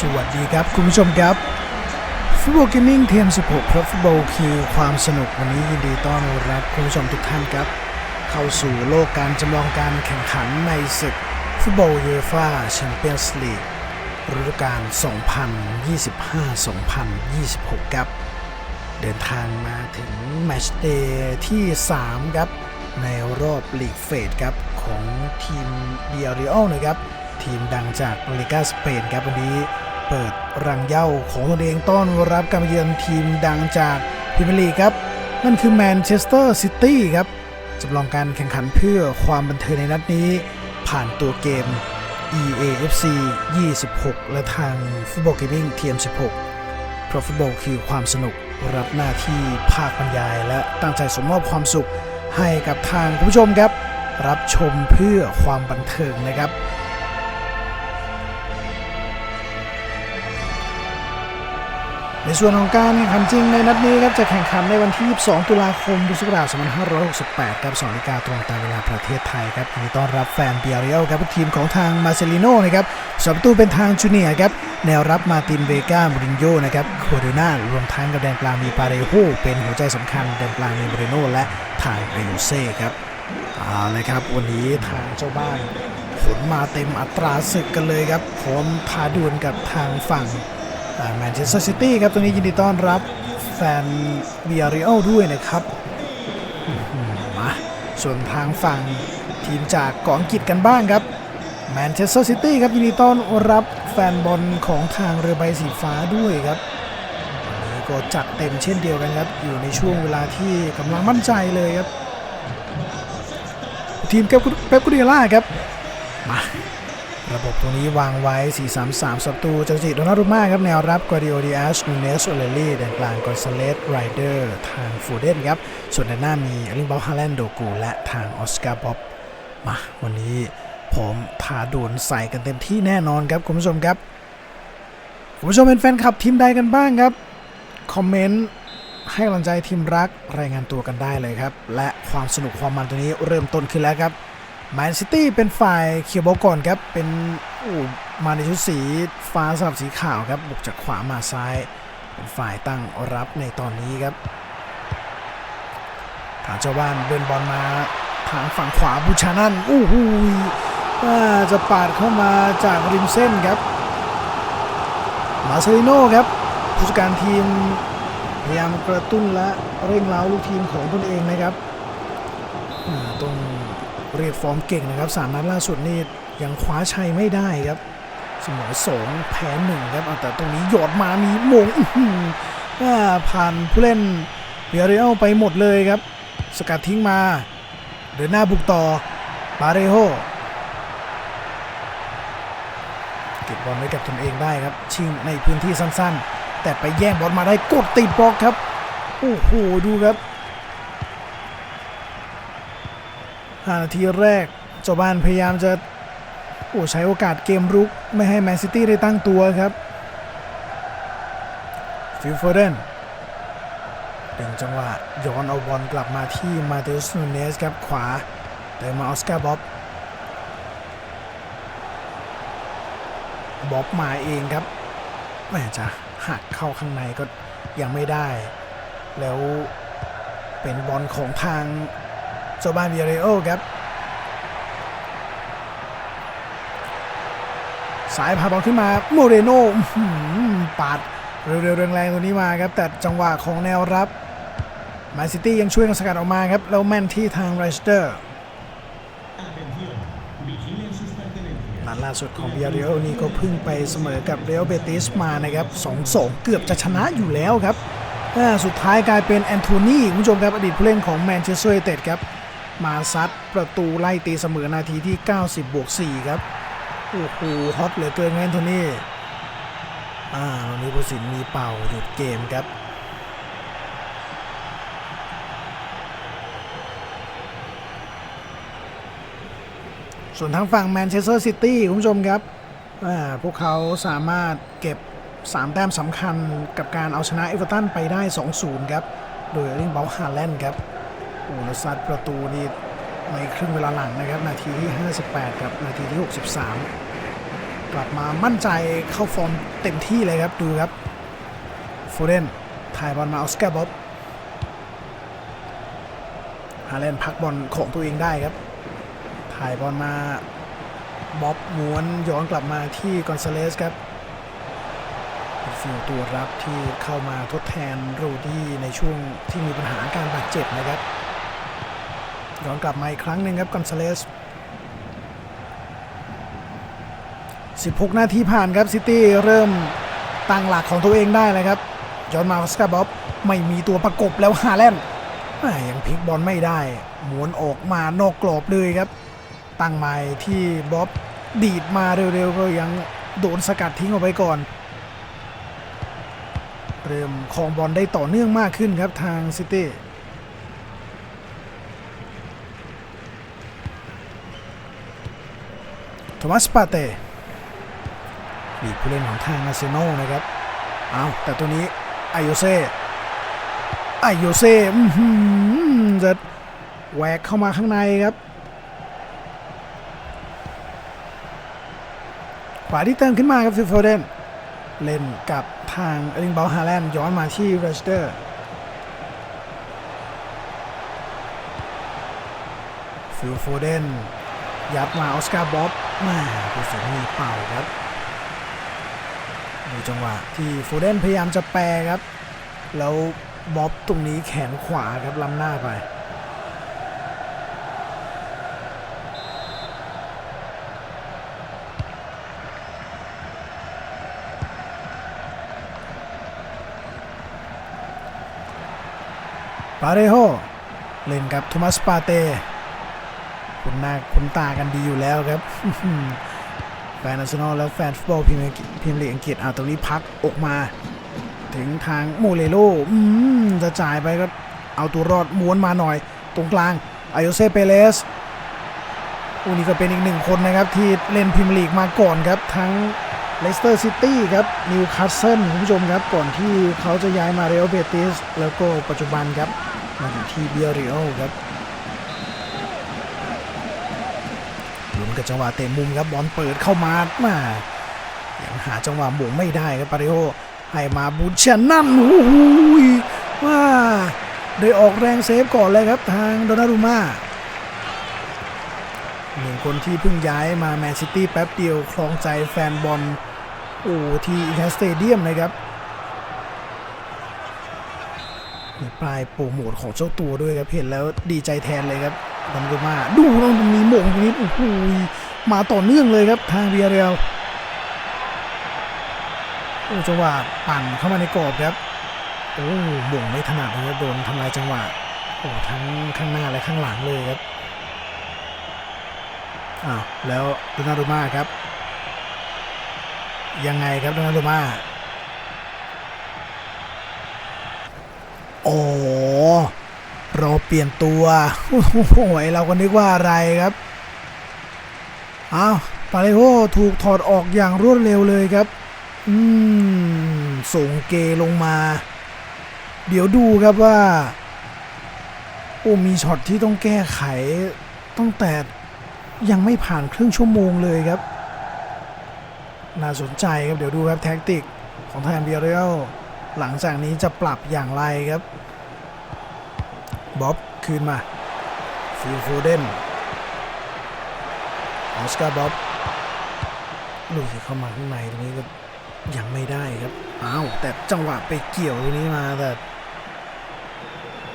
สวัสดีครับ คุณผู้ชมครับฟุตบอลเกมมิ่งเทม16เพราะฟุตบอลคือความสนุกวันนี้ยินดีต้อนรับคุณผู้ชมทุกท่านครับ เข้าสู่โลกการจำลองการแข่งขันในศึกฟุตบอลยูฟ่าแชมเปี้ยนส์ลีกฤดูกาล 2025-2026 ครับ เดินทางมาถึงแมชเดย์ที่ 3 ครับ ในรอบลีกเฟสครับ ของทีมเบียริโอนะครับ ทีมดังจากลีกาสเปนครับวันนี้ เปิดรังเย้าของตนเองต้อนรับการมาเยือนทีมดังจากพรีเมียร์ลีกครับ นั่นคือแมนเชสเตอร์ซิตี้ครับจำลองการแข่งขันเพื่อความบันเทิงในนัดนี้ ผ่านตัวเกม EAFC 26 และทางฟุตบอลเกมมิ่ง TM16 เพราะฟุตบอลคือความสนุกรับหน้าที่ภาคบรรยาย และตั้งใจสมมอบความสุขให้กับทางผู้ชมครับ รับชมเพื่อความบันเทิงนะครับ ในส่วนของการแข่งขันจริงในนัดนี้ครับจะแข่งขันในวันที่ 22 ตุลาคมพุทธศักราช2568ครับ2นาฬิกาตรงตามเวลาประเทศไทยครับยินดีต้อนรับแฟนเบียริโอครับทีมของทางมาเซลิโนนะครับสองประตูเป็นทางจูเนียครับแนวรับมาตินเวกามูรินโญ่นะครับโคเดนารวมทั้งกับแดนกลางมีปาเรโฮเป็นหัวใจสำคัญแดนกลางมีเบรโนและทางเรโยเซ่ครับเอาเลยครับวันนี้ทางเจ้าบ้านขนมาเต็มอัตราศึกกันเลยครับพร้อมท้าดวลกับทางฝั่ง แมนเชสเตอร์ซิตี้ครับตรงนี้ยินดีต้อนรับแฟนเบียริโอด้วยนะครับมาส่วนทางฝั่งทีมจากเกาะอังกฤษกันบ้างครับแมนเชสเตอร์ซิตี้ครับยินดีต้อนรับแฟนบอลของทางเรือใบสีฟ้าด้วยครับนี้ก็จัดเต็มเช่นเดียวกันครับ อยู่ในช่วงเวลาที่กำลังมั่นใจเลยครับ ทีมเป๊ปกุดิล่าครับมา ระบบตรงนี้วางไว้ 4-3-3 ศัตรูจักรจิโดนารุมาครับ แนวรับกวาดิโอดิอาสนูเนสโอเลลี่แดนกลางกอนซาเลสไรเดอร์ทางฟูเดนครับ ส่วนด้านหน้ามีอลิงบอลฮาแลนโดกู และทางออสการ์บ๊อบมาวันนี้ผมทาดวนใส่กันเต็มที่แน่นอนครับ คุณผู้ชมครับ คุณผู้ชมเป็นแฟนคลับทีมใดกันบ้างครับ คอมเมนต์ให้กำลังใจทีมรักรายงานตัวกันได้เลยครับ และความสนุกความมันตัวนี้เริ่มต้นขึ้นแล้วครับ แมนซิตี้เป็นฝ่ายเขียวบอลก่อนครับ เป็นอู้มาในชุดสีฟ้าสลับสีขาวครับบุกจากขวามาซ้าย เป็นฝ่ายตั้งรับในตอนนี้ครับทางเจ้าบ้านเดินบอลมาทางฝั่งขวาบูชานันอู้หูยว่าจะปาดเข้ามาจากริมเส้นครับ มาเซลิโน่ครับผู้จัดการทีมพยายามกระตุ้นและเร่งเร้าลูกทีมของตนเองนะครับตรง เรียกฟอร์มเก่งนะครับสามนัดล่าสุดนี่ยังคว้าชัยไม่ได้ครับเสมอสองแพ้หนึ่งครับแต่ตรงนี้หยอดมามีมงอื้อหืออ่าผ่านผู้เล่นเบียริโอไปหมดเลยครับ สกัดทิ้งมา เดินหน้าบุกต่อบาเรโฮเก็บบอลไว้กับตนเองได้ครับ ชิงในพื้นที่สั้นๆ แต่ไปแย่งบอลมาได้กดติดบล็อกครับ โอ้โหดูครับ 5 นาทีแรกเจ้าบ้านพยายามจะโอ้ใช้โอกาสเกมรุก ไม่ให้แมนซิตี้ได้ตั้งตัวครับฟิลโฟเดนเป็นจังหวะย้อนเอาบอลกลับมาที่มาเต u สนูเนสครับขวาเติมมาออสการ์บ๊อบบ๊อบมาเองครับแม่จะหักเข้าข้างในก็ยังไม่ได้ แล้วเป็นบอลของทาง โจบานเบียเรโอครับสายพาบอลขึ้นมาโมเรโนอื้อหือปาดเร็วๆแรงๆตัวนี้มาครับแต่จังหวะของแนวรับแมนซิตี้ยังช่วยกันสกัดออกมาครับแล้วแม่นที่ทางไรสเตอร์นัดล่าสุดของเบียเรโอนี่ก็เพิ่งไปเสมอกับเรอัลเบติสมานะครับ2-2เกือบจะชนะอยู่แล้วครับ สุดท้ายกลายเป็นแอนโทนีคุณผู้ชมครับอดีตผู้เล่นของแมนเชสเตอร์ยูไนเต็ดครับ มาซัดประตูไล่ตีเสมอนาทีที่ 90 บวก 4 ครับ โอ้โหฮอตเหลือเกินแอนโทนีอ่าวันนี้ผู้สินมีเป่าหยุดเกมครับส่วนทางฝั่งแมนเชสเตอร์ซิตี้คุณผู้ชมครับอ่าพวกเขาสามารถเก็บ 3 แต้มสำคัญกับการเอาชนะเอเวอร์ตันไปได้ 2-0 ครับ โดยลิงเบลฮาแลนด์ครับ โอ้แล้วซัดประตูนี่ในครึ่งเวลาหลังนะครับ นาทีที่ 58 กับนาทีที่ 63 กลับมามั่นใจเข้าฟอร์มเต็มที่เลยครับ ดูครับโฟเดนถ่ายบอลมาออสการ์บ๊อบฮาเลนพักบอลของตัวเองได้ครับ ถ่ายบอลมาบ๊อบม้วนย้อนกลับมาที่กอนซาเลสครับเป็นฟิลตัวรับที่เข้ามาทดแทนโรดี้ในช่วงที่มีปัญหาการบาดเจ็บนะครับ ย้อนกลับมาอีกครั้งหนึ่งครับกอนซาเลส16 นาทีผ่านครับซิตี้เริ่มตั้งหลักของตัวเองได้เลยครับย้อนมาสกาบ๊อบไม่มีตัวประกบแล้วฮาแลนด์ยังพลิกบอลไม่ได้หมุนออกมานอกกรอบเลยครับ ตั้งใหม่ที่บ๊อบดีดมาเร็วๆก็ยังโดนสกัดทิ้งออกไปก่อน เริ่มคองบอลได้ต่อเนื่องมากขึ้นครับทางซิตี้ โทมัสปาเต้ลีผู้เล่นของทางอาร์เซนอลนะครับ เอาแต่ตัวนี้ไอโยเซ่ไอโยเซ่จะแหวกเข้ามาข้างในครับ ขวาที่เติมขึ้นมาครับฟิลโฟเดนเล่นกับทางเอลิงเบลฮาแลนด์ย้อนมาที่เรสเตอร์ฟิลโฟเดนยัดมาออสการ์บ๊อบ มาผู้สนมีเป่าครับดูจังหวะที่โฟเดนพยายามจะแปรครับ แล้วบ๊อบตรงนี้แขนขวาครับล้ำหน้าไปปาเรโฮเล่นกับโทมัสปาเต้ คุณหน้าคุณตากันดีอยู่แล้วครับแฟนอาร์เซนอลและแฟนฟุตบอลพรีเมียร์พรีเมียร์ลีกอังกฤษเอาตรงนี้พักออกมา ถึงทางโมเลโลจะจ่ายไปก็เอาตัวรอดม้วนมาหน่อย ตรงกลางอายโอเซเปเลสอูนี่ก็เป็นอีกหนึ่งคนนะครับ ที่เล่นพรีเมียร์ลีกมาก่อนครับ ทั้งเลสเตอร์ซิตี้ครับนิวคาสเซิลคุณผู้ชมครับ ก่อนที่เขาจะย้ายมาเรอัลเบติสแล้วก็ปัจจุบันครับมาอยู่ที่เบียริโอครับ ลุ้น กับจังหวะเตะมุมครับบอลเปิดเข้ามามายังหาจังหวะหม่งไม่ได้ครับปาริโอให้มาบุญชนั่นโอ้โหยว่าได้ออกแรงเซฟก่อนเลยครับทางโดนารุมาหนึ่งคนที่เพิ่งย้ายมาแมนซิตี้แป๊บเดียวครองใจแฟนบอลโอ้ที่อีแคสเตเดียมนะครับปลายโปรโมทของเจ้าตัวด้วยครับเห็นแล้วดีใจแทนเลยครับ ดันโรมาดูตรงนี้โมงตรงนี้โอ้โหมาต่อเนื่องเลยครับทางเบียเรียลโอ้จังหวะปั่นเข้ามาในกรอบครับโอ้โมงไม่ถนัดเลยครับโดนทำลายจังหวะโอ้ทั้งข้างหน้าและข้างหลังเลยครับอ้าวแล้วโดนารุมาครับ ยังไงครับโดนารุมาโอ้ รอเปลี่ยนตัวโอ้โหเราก็นึกว่าอะไรครับอ้าวปาเลโอถูกถอดออกอย่างรวดเร็วเลยครับ อืม ส่งเกลงมา เดี๋ยวดูครับว่า โอ้มีช็อตที่ต้องแก้ไขตั้งแต่ยังไม่ผ่านครึ่งชั่วโมงเลยครับ น่าสนใจครับ เดี๋ยวดูครับแท็กติกของทางเบียร์เรลหลังจากนี้จะปรับอย่างไรครับ บ๊อบคืนมาฟิลโฟเดนออสการ์บ๊อบลุยเข้ามาข้างในตรงนี้ก็ยังไม่ได้ครับอ้าวแต่จังหวะไปเกี่ยวตรงนี้มาแต่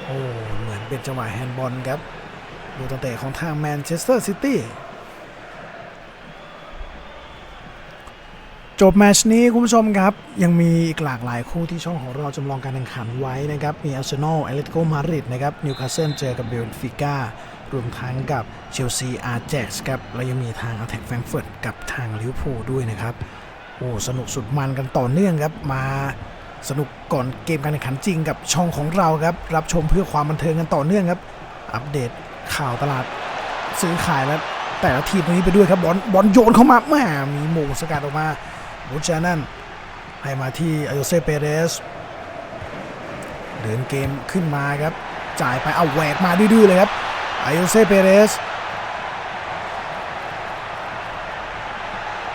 โอ้เหมือนเป็นจังหวะแฮนด์บอลครับดูตั้งแต่ของทางแมนเชสเตอร์ซิตี้ จบแมชนี้คุณผู้ชมครับ ยังมีอีกหลากหลายคู่ที่ช่องของเราจำลองการแข่งขันไว้นะครับ มีอาร์เซนอลแอเลติโกมาดริดนะครับนิวคาสเซิลเจอกับเบลฟิก้ารวมทั้งกับเชลซีอาร์เจ็กส์ครับ และยังมีทางอัลแทกแฟรงเฟิร์ตกับทางลิเวอร์พูลด้วยนะครับ โอ้สนุกสุดมันกันต่อเนื่องครับ มาสนุกก่อนเกมการแข่งขันจริงกับช่องของเราครับ รับชมเพื่อความบันเทิงกันต่อเนื่องครับ อัปเดตข่าวตลาดซื้อขายและแต่ละทีมตรงนี้ไปด้วยครับบอลบอลโยนเข้ามาแหม่มีโมงสกัดออกมา บูจานันให้มาที่อโยเซเปเรสเดินเกมขึ้นมาครับ จ่ายไปเอาแหวกมาดื้อๆเลยครับอโยเซเปเรส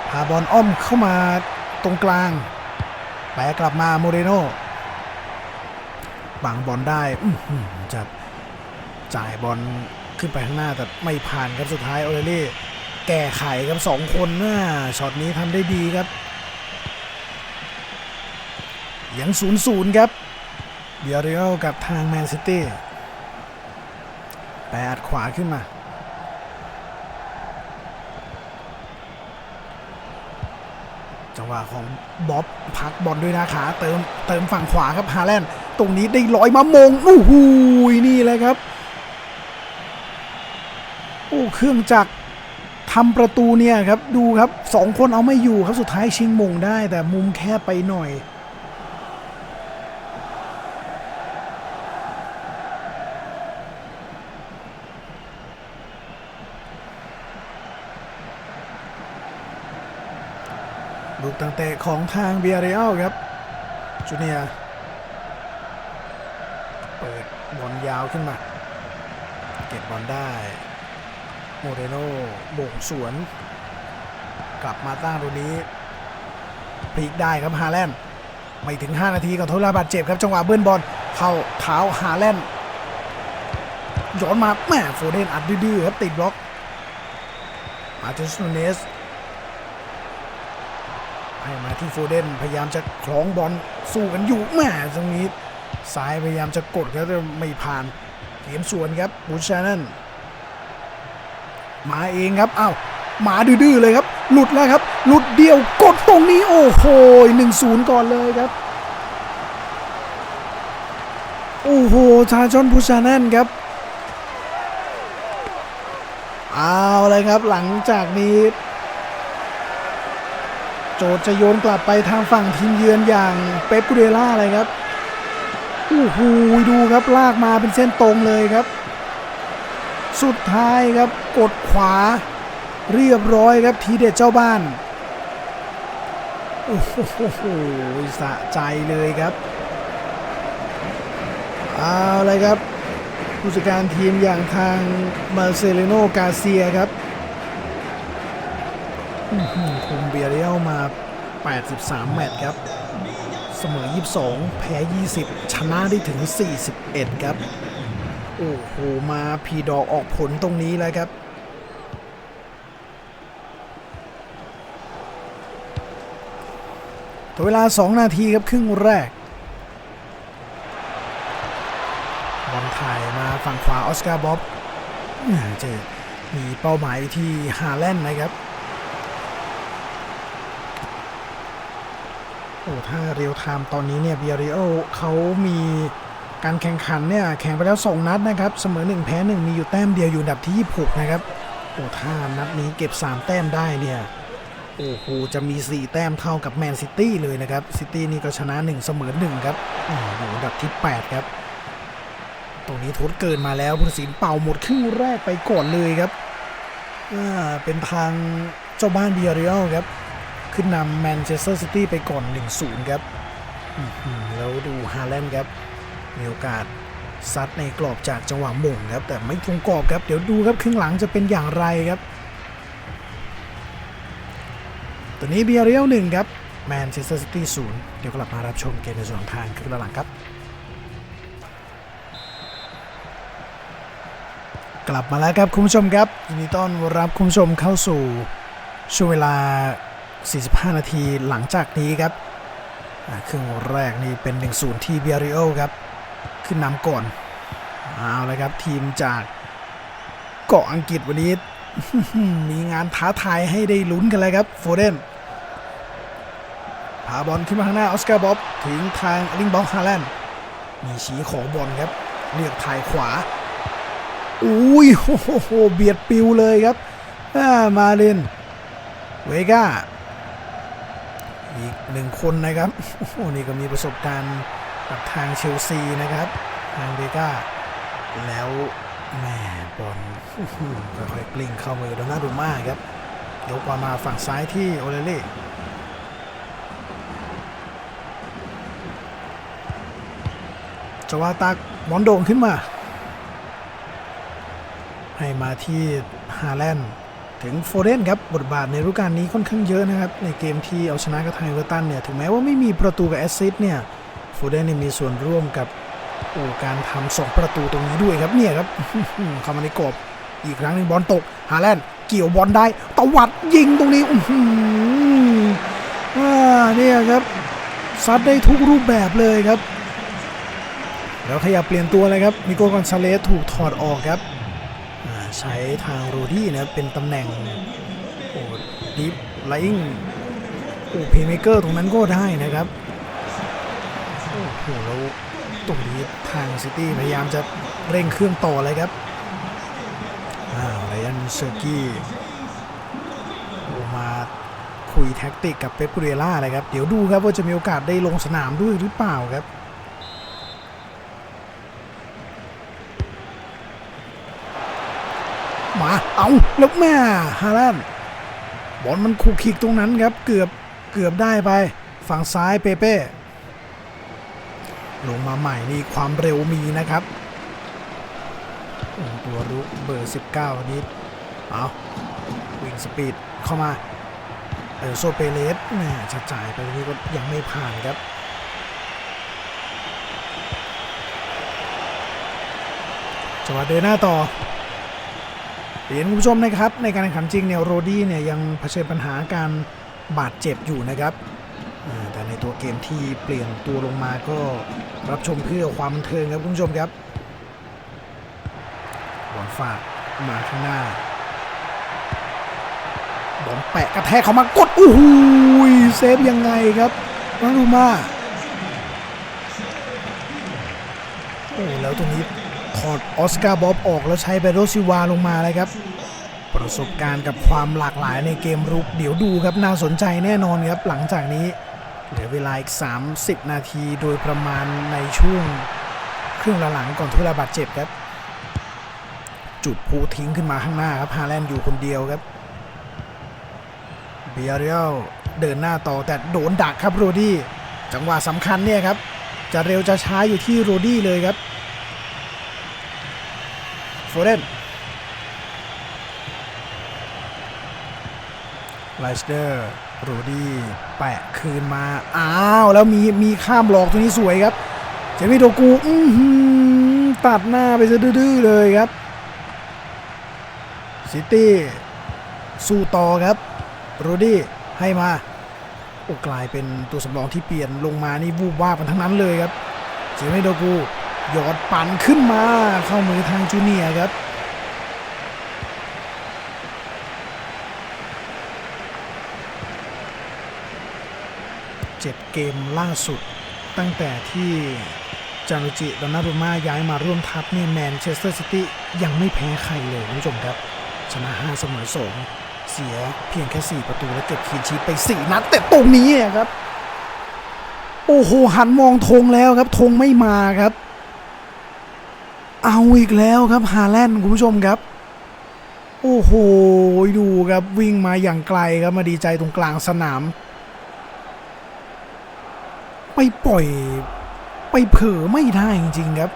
พาบอลอ้อมเข้ามาตรงกลางแปะกลับมาโมเรโนบังบอลได้อือหือจะจ่ายบอลขึ้นไปข้างหน้าแต่ไม่ผ่านครับสุดท้ายโอเลเล่แก้ไขครับสองคนน่าช็อตนี้ทำได้ดีครับ ยังศูนย์ศูนย์ครับเบียริโอกับทางแมนซิตี้แปดขวาขึ้นมา จังหวะของบ๊อบพักบอลด้วยนะขาเติมเติมฝั่งขวาครับฮาแลนด์ตรงนี้ได้ลอยมามงโอ้โหนี่เลยครับ โอ้เครื่องจักรทำประตูเนี่ยครับ ดูครับสองคนเอาไม่อยู่ครับสุดท้ายชิงมงได้แต่มุมแคบไปหน่อย ลูกตั้งเตะของทางเบียร์เรียลครับจูเนียเปิดบอลยาวขึ้นมา เก็บบอลได้โมเรโนโบกสวน กลับมาตั้งตรงนี้พลิกได้ครับฮาแลนด์ไม่ถึง 5 นาทีก่อนทดลาบาดเจ็บครับจังหวะเบิ้ลบอลเข้าเท้าฮาแลนด์ย้อนมาแม่โฟเดนอัดดื้อครับติดบล็อกมาติสนูเนส ที่โฟเดนพยายามจะคล้องบอลสู้กันอยู่แม่ตรงนี้ซ้ายพยายามจะกดครับแต่ไม่ผ่านเกมสวนครับบูชานันมาเองครับอ้าวหมาดื้อเลยครับ หลุดแล้วครับ หลุดเดียวกดตรงนี้โอ้โหหนึ่งศูนย์ก่อนเลยครับโอ้โหชาจอนบูชานันครับเอาเลยครับหลังจากนี้ โจจะโยนกลับไปทางฝั่งทีมเยือนอย่างเป๊ปกูเดล่าเลยครับโอ้โหดูครับลากมาเป็นเส้นตรงเลยครับ สุดท้ายครับกดขวาเรียบร้อยครับทีเด็ดเจ้าบ้านโอ้โหสะใจเลยครับเอาเลยครับผู้จัดการทีมอย่างทางมาเซเลโนกาเซียครับ คุมเบียเรียลมา 83 แมตช์ครับ เสมอ 22 แพ้ 20 ชนะได้ถึง 41 ครับ โอ้โห มาพีดอกออกผลตรงนี้แล้วครับตัวเวลา 2 นาทีครับครึ่งแรกบอลถ่ายมาฝั่งขวาออสการ์บ๊อบเจมีเป้าหมายที่ฮาแลนด์นะครับ โอ้ ถ้าเรียวไทม์ตอนนี้เนี่ยเบียริโอเขามีการแข่งขันเนี่ยแข่งไปแล้ว 2 นัดนะครับเสมอ 1 แพ้ 1 มีอยู่แต้มเดียวอยู่ดับที่ 26 นะครับโอ้ถ้านัดนี้เก็บ 3 แต้มได้เนี่ยโอ้โหจะมี 4 แต้มเท่ากับแมนซิตี้เลยนะครับซิตี้นี่ก็ชนะ 1 เสมอ 1 ครับอยู่ดับที่ 8 ครับ ตรงนี้ทดเกินมาแล้วพุทธศิลป์เป่าหมดครึ่งแรกไปก่อนเลยครับเป็นทางเจ้าบ้านเบียริโอครับ ขึ้นนำแมนเชสเตอร์ซิตี้ไปก่อน 1-0 ครับแล้วดูฮาแลนด์ครับ มีโอกาสซัดในกรอบจากจังหวะม่งครับ แต่ไม่ตรงกรอบครับ เดี๋ยวดูครับ ครึ่งหลังจะเป็นอย่างไรครับ ตัวนี้เบียร์เรียลหนึ่งครับแมนเชสเตอร์ซิตี้ศูนย์เดี๋ยวกลับมารับชมเกมในส่วนของทางครึ่งหลังครับ กลับมาแล้วครับคุณผู้ชมครับยินดีต้อนรับคุณผู้ชมเข้าสู่ช่วงเวลา 45 นาทีหลังจากนี้ครับครึ่งแรกนี่เป็น 1-0 ที่เบียริโอครับ ขึ้นนำก่อนเอาเลยครับทีมจากเกาะอังกฤษวันนี้ มีงานท้าทายให้ได้ลุ้นกันเลยครับโฟเดนพาบอลขึ้นมาข้างหน้าออสการ์บ๊อบถึงทางลิงบ็อกฮาแลนด์มีชี้ของบอลครับเรียกถ่ายขวาอุ้ยโอ้โหเบียดปิวเลยครับามาเลนเวก้า อีกหนึ่งคนนะครับโอ้โหนี่ก็มีประสบการณ์กับทางเชลซีนะครับ ทางเวก้าแล้วแม่บอลค่อยๆกลิ้งเข้ามือโดนาดูมาครับยกมาฝั่งซ้ายที่โอเลเล่จาวาตักบอลโด่งขึ้นมา ให้มาที่ฮาแลนด์ ถึงโฟเดนครับบทบาทในฤดูกาลนี้ค่อนข้างเยอะนะครับ ในเกมที่เอาชนะกับไทยเวอร์ตันเนี่ยถึงแม้ว่าไม่มีประตูกับแอสซิสต์เนี่ยโฟเดนเนี่ยมีส่วนร่วมกับโอ้การทำสองประตูตรงนี้ด้วยครับเนี่ยครับเข้ามาในกรอบอีกครั้งหนึงบอลตกฮาแลนด์เกี่ยวบอลได้ตวัดยิงตรงนี้อื้อหืออ่าเนี่ยครับซัดได้ทุกรูปแบบเลยครับ แล้วขยับเปลี่ยนตัวเลยครับมิโกกอนซาเลสถูกถอดออกครับ ใช้ทางโรดี้นะเป็นตำแหน่งโอ้ดิฟไลอิงโอ้เพย์เมเกอร์ตรงนั้นก็ได้นะครับโอ้โหแล้วตรงนี้ทางซิตี้พยายามจะเร่งเครื่องต่อเลยครับอ้าวไรอันเซอร์กี้มาคุยแท็กติกกับเปปปูเรล่าเลยครับ เดี๋ยวดูครับว่าจะมีโอกาสได้ลงสนามด้วยหรือเปล่าครับ มา เอาแล้วแม่ฮาแลนบอลมันคุกคิกตรงนั้นครับ เกือบเกือบได้ไป ฝั่งซ้ายเปเป้ลงมาใหม่นี่ความเร็วมีนะครับตัวรุกเบอร์ 19นี้เอาวิ่งสปีดเข้ามาเออโซเปเลสแหม่จะจ่ายไปนี้ก็ยังไม่ผ่านครับจังหวะเดินหน้าต่อ เรียนคุณผู้ชมนะครับในการแข่งขันจริงเนี่ยโรดี้เนี่ยยังเผชิญปัญหาการบาดเจ็บอยู่นะครับแต่ในตัวเกมที่เปลี่ยนตัวลงมาก็รับชมเพื่อความบันเทิงครับคุณผู้ชมครับบอลฝากมาข้างหน้าบอลแปะกระแทกเข้ามากดโอ้โหเซฟยังไงครับนารูมาโอ้แล้วตรงนี้ ถอดออสการ์บ๊อบออกแล้วใช้เบโรซิวาลงมาเลยครับ ประสบการณ์กับความหลากหลายในเกมรุกเดี๋ยวดูครับน่าสนใจแน่นอนครับหลังจากนี้เหลือเวลาอีก 30 นาทีโดยประมาณในช่วงครึ่งหลังก่อนทุลาบาดเจ็บครับ จุดพูทิ้งขึ้นมาข้างหน้าครับฮาแลนด์อยู่คนเดียวครับเบียเรียลเดินหน้าต่อแต่โดนดักครับโรดี้จังหวะสำคัญเนี่ยครับ จะเร็วจะช้าอยู่ที่โรดี้เลยครับ โฟเดนไลสเดอร์โรดี้แปะคืนมา อ้าว แล้วมีมีข้ามหลอกตัวนี้สวยครับ เจมี่โดกูอื้อหือตัดหน้าไปซะดื้อๆเลยครับ ซิตี้สู้ต่อครับโรดี้ให้มาโอ้กลายเป็นตัวสำรองที่เปลี่ยนลงมานี่วูบวาบกันทั้งนั้นเลยครับ เจมี่โดกู หยอดปั่นขึ้นมาเข้ามือทางจูเนียครับ เจ็ดเกมล่าสุดตั้งแต่ที่จารุจิดอนนารุมาย้ายมาร่วมทัพนี่แมนเชสเตอร์ซิตี้ยังไม่แพ้ใครเลยคุณผู้ชมครับ ชนะ 5 เสมอ 2 เสียเพียงแค่ 4 ประตูและเก็บคีนชีไป 4 นัดแต่ตรงนี้ครับ โอ้โห หันมองธงแล้วครับธงไม่มาครับ เอาอีกแล้วครับฮาแลนด์คุณผู้ชมครับ โอ้โห ดูครับวิ่งมาอย่างไกลครับมาดีใจตรงกลางสนาม ไปปล่อย ไปเผลอไม่ได้จริง ๆ ครับ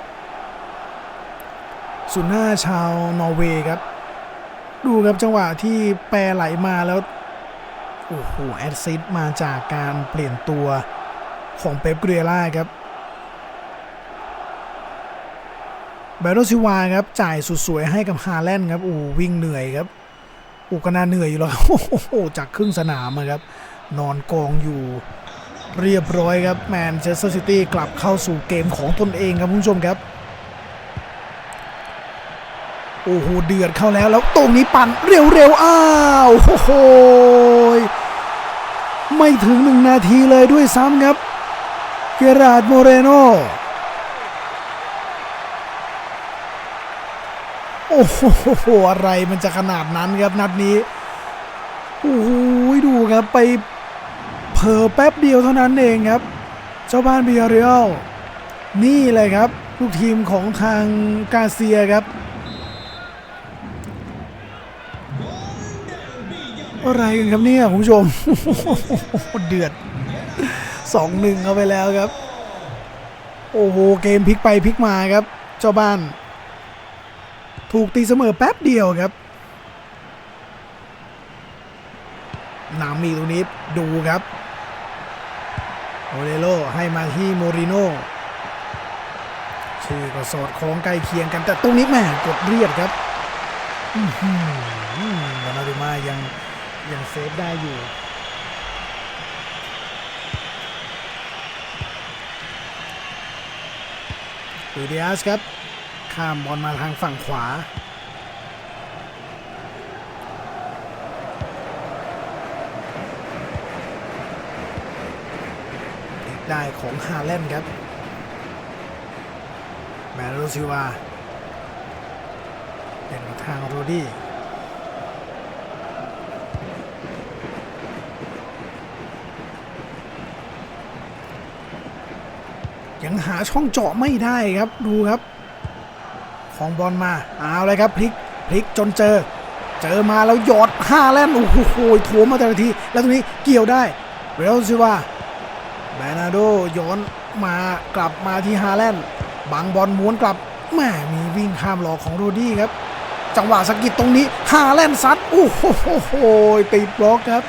สุนหน้าชาวนอร์เวย์ครับ ดูครับจังหวะที่แปรไหลมาแล้ว โอ้โห แอดซิดมาจากการเปลี่ยนตัวของเป๊ปเกรียร่าครับ แบรโดซิวาครับจ่ายสุดสวยให้กับฮาแลนด์ครับโอ้วิ่งเหนื่อยครับอ้ก็น่าเหนื่อยอยู่แล้วครับโอ้โหจากครึ่งสนามครับ นอนกองอยู่เรียบร้อยครับแมนเชสเตอร์ซิตี้กลับเข้าสู่เกมของตนเองครับคุณผู้ชมครับโอ้โหเดือดเข้าแล้วแล้วตรงนี้ปั่นเร็วๆอ้าวโอ้โหไม่ถึงหนึ่งนาทีเลยด้วยซ้ำครับเกราดโมเรโน โอ้โหอะไรมันจะขนาดนั้นครับนัดนี้โอ้โหดูครับไปเผลอแป๊บเดียวเท่านั้นเองครับ เจ้าบ้านเบียร์เรียลนี่เลยครับ ลูกทีมของทางกาเซียครับ อะไรกันครับเนี่ยคุณผู้ชมเดือดสองหนึ่งเข้าไปแล้วครับ โอ้โห เกมพลิกไปพลิกมาครับ เจ้าบ้าน ถูกตีเสมอแป๊บเดียวครับนำมีตรงนี้ดูครับโอเรโลให้มาที่โมริโน่ชื่อก็สอดคล้องใกล้เคียงกัน แต่ตรงนี้แม่กดเรียดครับอื้อหือดอนารุมายังยังเซฟได้อยู่ดูดิอาสครับ ข้ามบอลมาทางฝั่งขวา ได้ของฮาเลนครับ แมนโรซิวาเป็นทางโรดี้ยังหาช่องเจาะไม่ได้ครับดูครับ ของบอลมาเอาเลยครับพลิกพลิกจนเจอ เจอมาแล้วหยอดห้าแล่นโอ้โหโถมมาแต่ละที แล้วตรงนี้เกี่ยวได้เรลซิว่าแบรนาโดย้อนมากลับมาที่ฮาแลนด์บังบอลม้วนกลับแม่มีวิ่งข้ามหลอกของโรดี้ครับ จังหวะสกิดตรงนี้ฮาแลนด์ซัดโอ้โหติดบล็อกครับ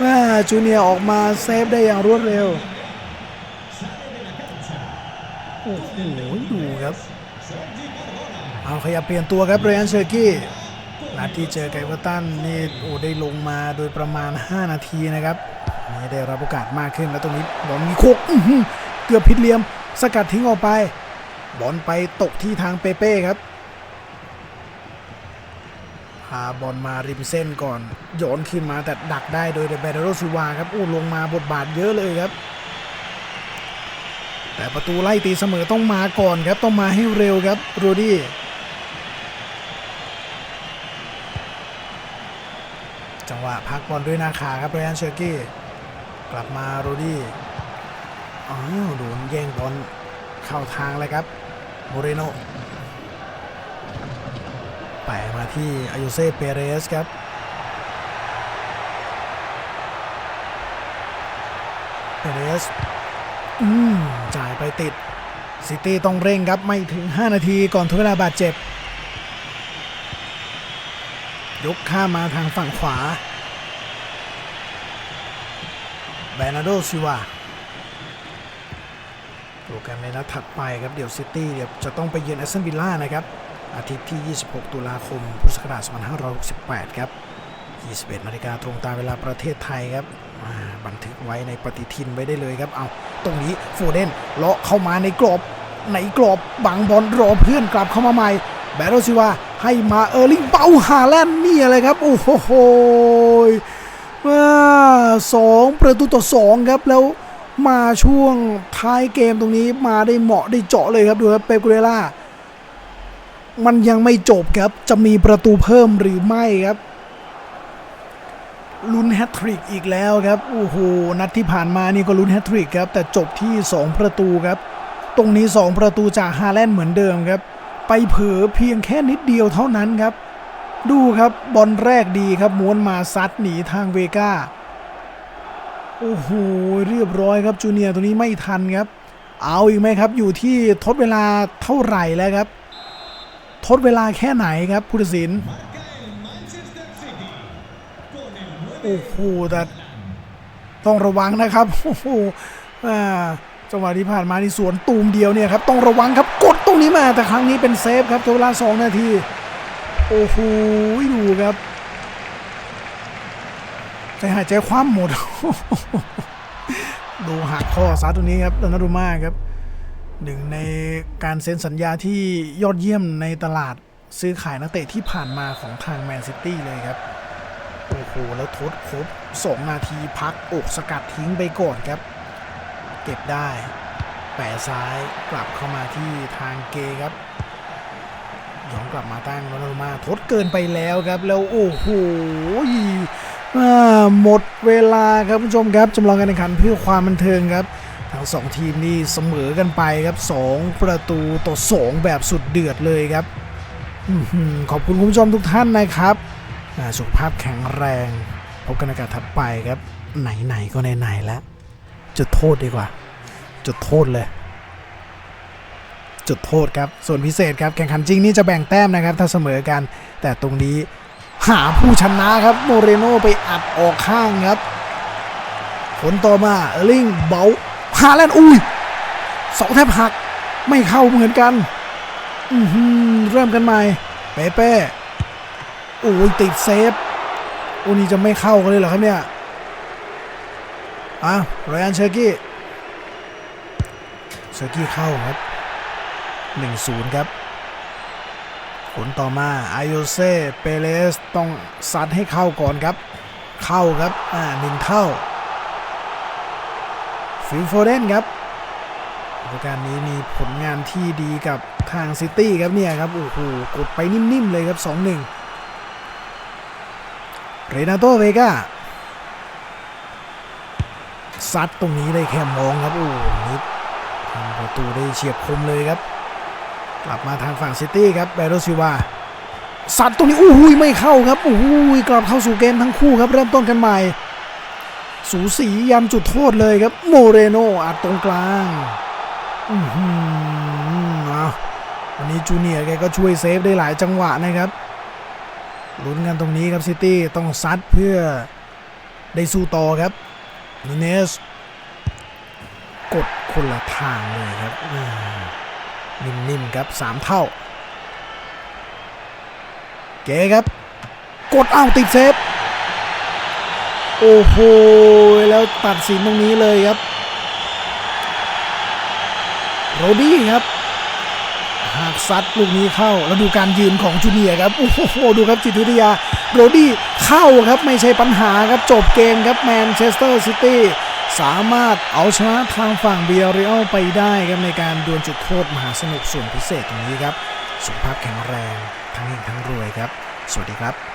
แม่จูเนียออกมาเซฟได้อย่างรวดเร็วโอ้โหดูครับ เอาขยับเปลี่ยนตัวครับเรอันเชอร์กี้นัดที่เจอไกเวอร์ตันนี่โอ้ได้ลงมาโดยประมาณ 5 นาทีนะครับนี่ได้รับโอกาสมากขึ้นแล้วตรงนี้บอลมีโคกเกือบผิดเหลี่ยม สกัดทิ้งออกไป บอลไปตกที่ทางเปเป้ครับพาบอลมาริมเส้นก่อนโยนขึ้นมาแต่ดักได้โดยเดเบโรซิวาครับโอ้ลงมาบทบาทเยอะเลยครับ แต่ประตูไล่ตีเสมอต้องมาก่อนครับต้องมาให้เร็วครับโรดี้ จังหวะพักบอลด้วยหน้าขาครับเรอันเชอร์กี้ กลับมาโรดี้อ้าวโดนแย่งบอลเข้าทางเลยครับโมเรโนแปมาที่อายุเซ่เปเรสครับเปเรสอืมจ่ายไปติด ซิตี้ต้องเร่งครับ ไม่ถึง 5 นาทีก่อนทุกเวลาบาดเจ็บ ยกข้ามาทางฝั่งขวาแบนาโดซิวาโปรแกรมในนัดถัดไปครับเดี๋ยวซิตี้เดี๋ยวจะต้องไปเยือนแอสตันวิลล่านะครับ อาทิตย์ที่ 26 ตุลาคม พุทธศักราช 2568 ครับ 21 นาฬิกาตรงตามเวลาประเทศไทยครับ บันทึกไว้ในปฏิทินไว้ได้เลยครับ เอาตรงนี้โฟเดนเลาะเข้ามาในกรอบ ในกรอบบังบอลรอเพื่อนกลับเข้ามาใหม่ แบโรซิวาให้มาเออร์ลิงเป้าฮาแลนด์นี่อะไรครับ โอ้โหว้าสองประตูต่อสองครับแล้วมาช่วงท้ายเกมตรงนี้มาได้เหมาะได้เจาะเลยครับดูครับเปปกุเรล่ามันยังไม่จบครับ จะมีประตูเพิ่มหรือไม่ครับลุ้นแฮตทริกอีกแล้วครับโอ้โหนัดที่ผ่านมานี่ก็ลุ้นแฮตทริกครับแต่จบที่ 2 ประตูครับ ตรงนี้ 2 ประตูจากฮาแลนด์เหมือนเดิมครับ ไปเผลอเพียงแค่นิดเดียวเท่านั้นครับ ดูครับบอลแรกดีครับม้วนมาซัดหนีทางเวก้าโอ้โหเรียบร้อยครับจูเนียร์ตัวนี้ไม่ทันครับ เอาอีกไหมครับ อยู่ที่ทดเวลาเท่าไหร่แล้วครับ ทดเวลาแค่ไหนครับพุทธศิลป์โอ้โหแต่ต้องระวังนะครับโอ้โหจังหวะที่ผ่านมาที่สวนตูมเดียวเนี่ยครับ ต้องระวังครับกด รงนี้มาแต่ครั้งนี้เป็นเซฟครับใช้เวลา2นาที โอ้โหดูครับใจหายใจคว่ำหมด ดูหักข้อซัดตรงนี้ครับโดนารุมาครับหนึ่งในการเซ็นสัญญาที่ยอดเยี่ยมในตลาดซื้อขายนักเตะที่ผ่านมาของทางแมนซิตี้เลยครับ โอ้โห แล้วทดครบ 2 นาทีพักอกสกัดทิ้งไปก่อนครับ เก็บได้ แปะซ้ายกลับเข้ามาที่ทางเกครับย้อนกลับมาตั้งโรนัลโดมาทดเกินไปแล้วครับ แล้วโอ้โหหมดเวลาครับคุณผู้ชมครับจำลองการแข่งขันเพื่อความบันเทิงครับทั้งสองทีมนี่เสมอกันไปครับ 2 ประตูต่อ 2 แบบสุดเดือดเลยครับอขอบคุณคุณผู้ชมทุกท่านนะครับสุขภาพแข็งแรงพบกันในการถัดไปครับ ไหนๆก็ไหนๆแล้วจุดโทษดีกว่า จุดโทษเลย จุดโทษครับ ส่วนพิเศษครับแข่งขันจริงนี่จะแบ่งแต้มนะครับ ถ้าเสมอกัน แต่ตรงนี้หาผู้ชนะครับโมเรโนไปอัดออกข้างครับ ผลต่อมาเออร์ลิงเบาฮาแลนด์อุ้ยเสาแทบหักไม่เข้าเหมือนกันอืเริ่มกันใหม่ เปเป้โอ้ยติดเซฟโอ้นี่จะไม่เข้ากันเลยเหรอครับเนี่ยอะรยันเชอร์กี้ เชอร์กี้เข้าครับ 1-0 ครับ ผลต่อมาอายโยเซ่เปเรสต้องซัดให้เข้าก่อนครับ เข้าครับ อ่าหนึ่งเข้า ฟิลโฟเดนครับรายการนี้มีผลงานที่ดีกับทางซิตี้ครับเนี่ยครับ โอ้โห กดไปนิ่ม ๆ เลยครับ 2-1 เรนาโตเวกาซัดตรงนี้ได้แค่มองครับ โอ้โหนิด ประตูได้เฉียบคมเลยครับ กลับมาทางฝั่งซิตี้ครับเบโรซิวาซัดตรงนี้โอ้โหไม่เข้าครับโอ้โหกลับเข้าสู่เกมทั้งคู่ครับ เริ่มต้นกันใหม่ สูสียันจุดโทษเลยครับ โมเรโนอัดตรงกลางอือหือวันนี้จูเนียร์แกก็ช่วยเซฟได้หลายจังหวะนะครับลุ้นกันตรงนี้ครับซิตี้ต้องซัดเพื่อได้สู้ต่อครับนูเนส กดคนละทางเลยครับนิ่มๆครับสามเท่า เก๋ครับ กดอ้าวติดเซฟ โอ้โห แล้วตัดสินตรงนี้เลยครับ โรดี้ครับหากซัดลูกนี้เข้าแล้วดูการยืนของจูเนียร์ครับ โอ้โห ดูครับจิตวิทยา โรดี้เข้าครับไม่ใช่ปัญหาครับจบเกมครับแมนเชสเตอร์ซิตี้ สามารถเอาชนะทางฝั่งเบียริอลไปได้ครับในการดวลจุดโทษมหาสนุกส่วนพิเศษตรงนี้ครับ สุขภาพแข็งแรง ทั้งเฮงทั้งรวยครับ สวัสดีครับ